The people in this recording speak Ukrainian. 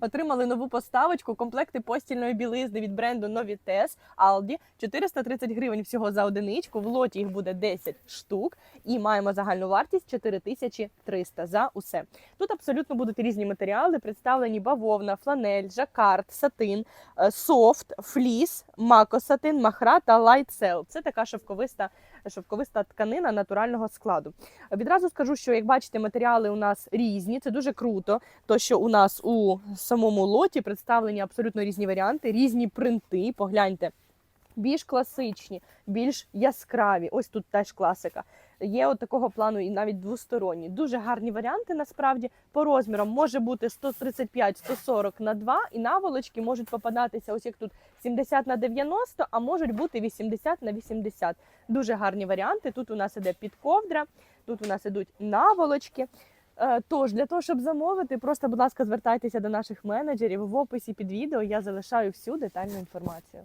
отримали нову поставочку, комплекти постільної білизни від бренду Novites Aldi. 430 гривень всього за одиничку. В лоті їх буде 10 штук. І маємо загальну вартість 4300 за усе. Тут абсолютно будуть різні матеріали, представлені бавовна, фланель, жакард, сатин, е, софт, фліс, макосатин, махра та лайтсел. Це така шовковиста, шовковиста тканина натурального складу. Відразу скажу, що як бачите, матеріали у нас різні. Це дуже круто. То що у нас у самому лоті представлені абсолютно різні варіанти, різні принти. Погляньте. Більш класичні, більш яскраві. Ось тут теж класика. Є от такого плану і навіть двосторонні. Дуже гарні варіанти насправді по розмірам може бути 135-140 на 2, і наволочки можуть попадатися, ось як тут 70 на 90, а можуть бути 80 на 80. Дуже гарні варіанти. Тут у нас іде підковдра, тут у нас ідуть наволочки. Е, Тож для того, щоб замовити, просто, будь ласка, звертайтеся до наших менеджерів в описі під відео. Я залишаю всю детальну інформацію.